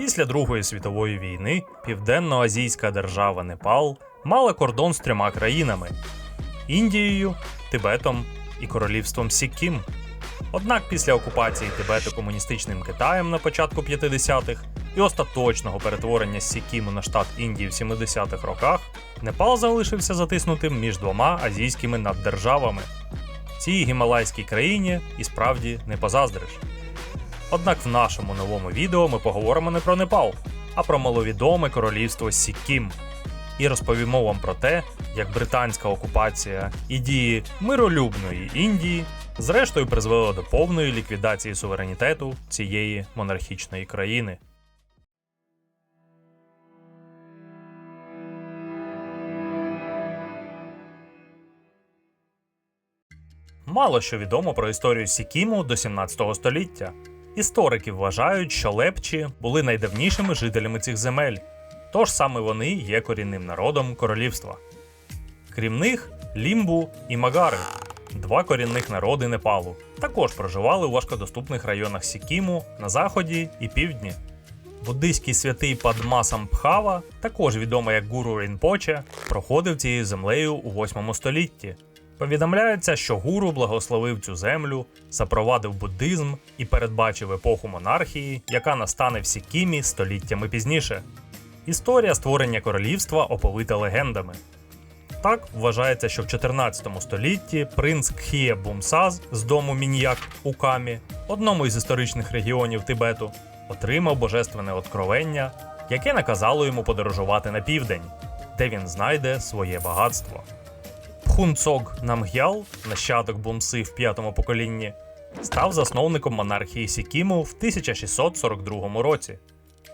Після Другої світової війни південно-азійська держава Непал мала кордон з трьома країнами Індією, Тибетом і королівством Сіккім. Однак після окупації Тибету комуністичним Китаєм на початку 50-х і остаточного перетворення Сікіму на штат Індії в 70-х роках, Непал залишився затиснутим між двома азійськими наддержавами. Цій гімалайській країні і справді не позаздриш. Однак в нашому новому відео ми поговоримо не про Непал, а про маловідоме королівство Сіккім. І розповімо вам про те, як британська окупація і дії миролюбної Індії зрештою призвели до повної ліквідації суверенітету цієї монархічної країни. Мало що відомо про історію Сікіму до 17 століття. Історики вважають, що лепчі були найдавнішими жителями цих земель, тож саме вони є корінним народом королівства. Крім них, лімбу і магари два корінних народи Непалу, також проживали у важкодоступних районах Сікіму на заході і півдні. Буддийський святий Падмасам Пхава, також відомий як Гуру Рінпоче, проходив цією землею у 8 столітті. Повідомляється, що гуру благословив цю землю, запровадив буддизм і передбачив епоху монархії, яка настане в Сікімі століттями пізніше. Історія створення королівства оповита легендами. Так вважається, що в 14 столітті принц Кхіє Бумсаз з дому Мін'як у Камі, одному із історичних регіонів Тибету, отримав божественне откровення, яке наказало йому подорожувати на південь, де він знайде своє багатство. Пхунцог Намгял, нащадок Бумси в п'ятому поколінні, став засновником монархії Сікіму в 1642 році,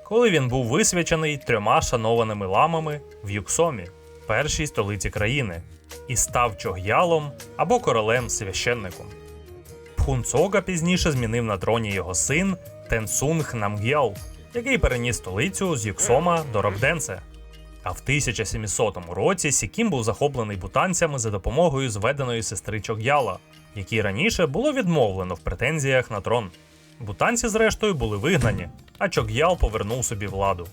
коли він був висвячений трьома шанованими ламами в Юксомі, першій столиці країни, і став чог'ялом або королем священником. Пхунцога пізніше змінив на троні його син Тенсунг Намгял, який переніс столицю з Юксома до Робденце. А в 1700 році Сікім був захоплений бутанцями за допомогою зведеної сестри Чог'яла, якій раніше було відмовлено в претензіях на трон. Бутанці, зрештою, були вигнані, а Чог'ял повернув собі владу.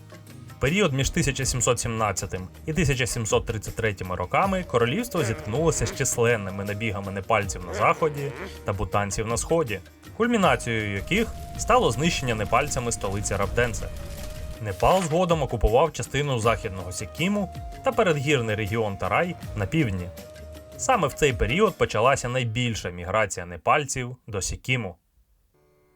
Період між 1717 і 1733 роками королівство зіткнулося з численними набігами непальців на заході та бутанців на сході, кульмінацією яких стало знищення непальцями столиці Рабденце. Непал згодом окупував частину західного Сікіму та передгірний регіон Тарай на півдні. Саме в цей період почалася найбільша міграція непальців до Сікіму.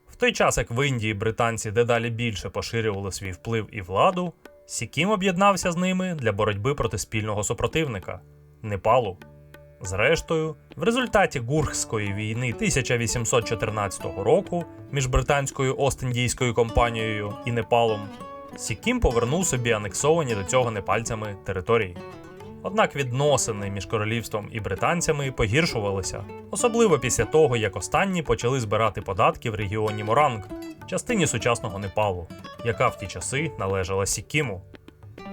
В той час, як в Індії британці дедалі більше поширювали свій вплив і владу, Сікім об'єднався з ними для боротьби проти спільного супротивника Непалу. Зрештою, в результаті Гурхської війни 1814 року між британською Ост-Індійською компанією і Непалом Сікім повернув собі анексовані до цього непальцями території. Однак відносини між королівством і британцями погіршувалися, особливо після того, як останні почали збирати податки в регіоні Моранг, частині сучасного Непалу, яка в ті часи належала Сікіму.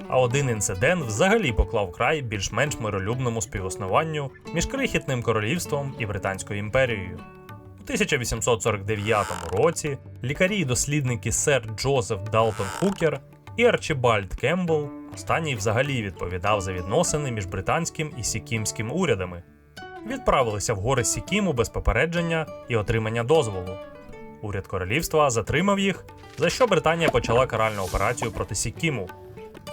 А один інцидент взагалі поклав край більш-менш миролюбному співіснуванню між крихітним королівством і Британською імперією. У 1849 році лікарі і дослідники сер Джозеф Далтон Хукер і Арчибальд Кембл, останній взагалі відповідав за відносини між британським і сікімським урядами, відправилися в гори Сікіму без попередження і отримання дозволу. Уряд королівства затримав їх, за що Британія почала каральну операцію проти Сікіму,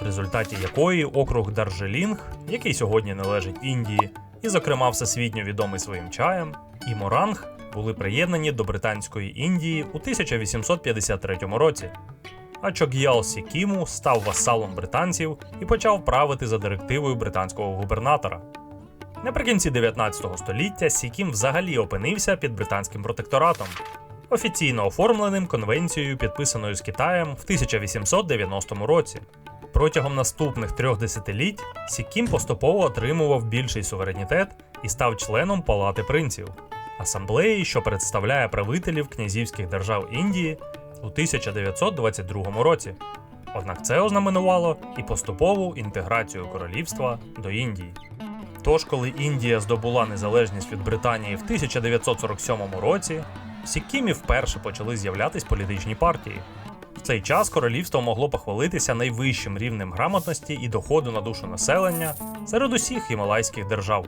в результаті якої округ Дарджелінг, який сьогодні належить Індії, і, зокрема, всесвітньо відомий своїм чаєм, і Моранг були приєднані до Британської Індії у 1853 році. А Чог'ял Сікіму став васалом британців і почав правити за директивою британського губернатора. Наприкінці 19 століття Сікім взагалі опинився під британським протекторатом, офіційно оформленим конвенцією, підписаною з Китаєм в 1890 році. Протягом наступних трьох десятиліть Сікім поступово отримував більший суверенітет і став членом Палати принців, асамблеї, що представляє правителів князівських держав Індії у 1922 році. Однак це ознаменувало і поступову інтеграцію королівства до Індії. Тож, коли Індія здобула незалежність від Британії в 1947 році, в Сікімі вперше почали з'являтись політичні партії. В цей час королівство могло похвалитися найвищим рівнем грамотності і доходу на душу населення серед усіх гімалайських держав.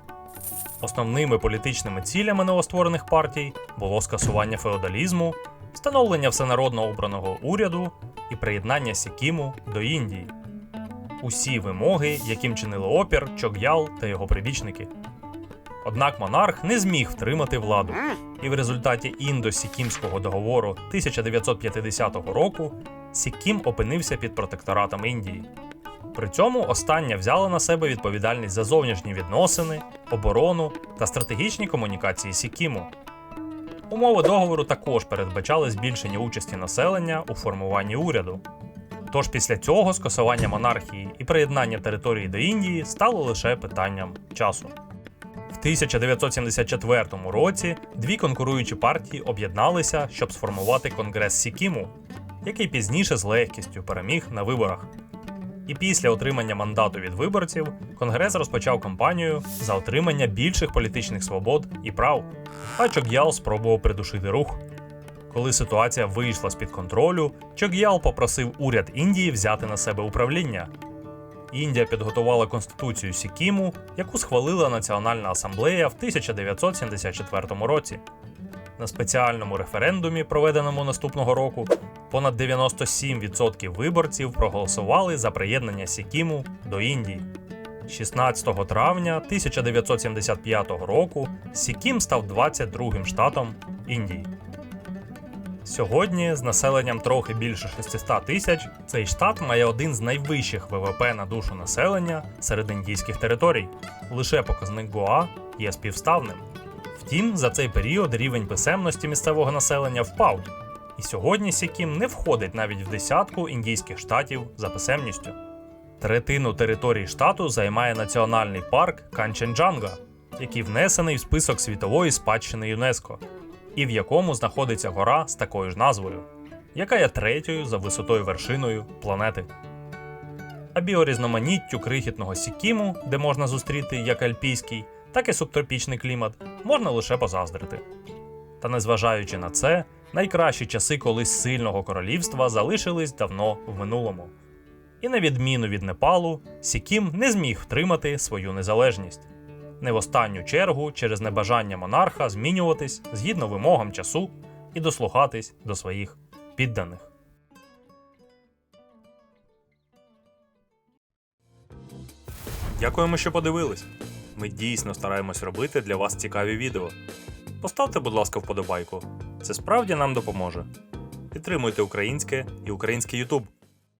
Основними політичними цілями новостворених партій було скасування феодалізму, встановлення всенародно обраного уряду і приєднання Сікіму до Індії. Усі вимоги, яким чинили опір, Чог'ял та його прибічники. Однак монарх не зміг втримати владу, і в результаті індо-сікімського договору 1950 року Сікім опинився під протекторатом Індії. При цьому остання взяла на себе відповідальність за зовнішні відносини, оборону та стратегічні комунікації Сікіму. Умови договору також передбачали збільшення участі населення у формуванні уряду. Тож після цього скасування монархії і приєднання території до Індії стало лише питанням часу. В 1974 році дві конкуруючі партії об'єдналися, щоб сформувати Конгрес Сікіму, який пізніше з легкістю переміг на виборах. І після отримання мандату від виборців Конгрес розпочав кампанію за отримання більших політичних свобод і прав, а Чог'ял спробував придушити рух. Коли ситуація вийшла з-під контролю, Чог'ял попросив уряд Індії взяти на себе управління. Індія підготувала конституцію Сікіму, яку схвалила Національна асамблея в 1974 році. На спеціальному референдумі, проведеному наступного року, понад 97% виборців проголосували за приєднання Сікіму до Індії. 16 травня 1975 року Сікім став 22-м штатом Індії. Сьогодні, з населенням трохи більше 600 тисяч, цей штат має один з найвищих ВВП на душу населення серед індійських територій. Лише показник Гоа є співставним. Втім, за цей період рівень писемності місцевого населення впав, і сьогодні Сікім не входить навіть в десятку індійських штатів за писемністю. Третину території штату займає національний парк Канченджанга, який внесений в список світової спадщини ЮНЕСКО, і в якому знаходиться гора з такою ж назвою, яка є третьою за висотою вершиною планети. А біорізноманіттю крихітного Сікіму, де можна зустріти як альпійський, так і субтропічний клімат, можна лише позаздрити. Та незважаючи на це, найкращі часи колись сильного королівства залишились давно в минулому. І на відміну від Непалу, Сікім не зміг втримати свою незалежність. Не в останню чергу через небажання монарха змінюватись згідно вимогам часу і дослухатись до своїх підданих. Дякуємо, що подивились. Ми дійсно стараємось робити для вас цікаві відео. Поставте, будь ласка, вподобайку. Це справді нам допоможе. Підтримуйте українське і український YouTube.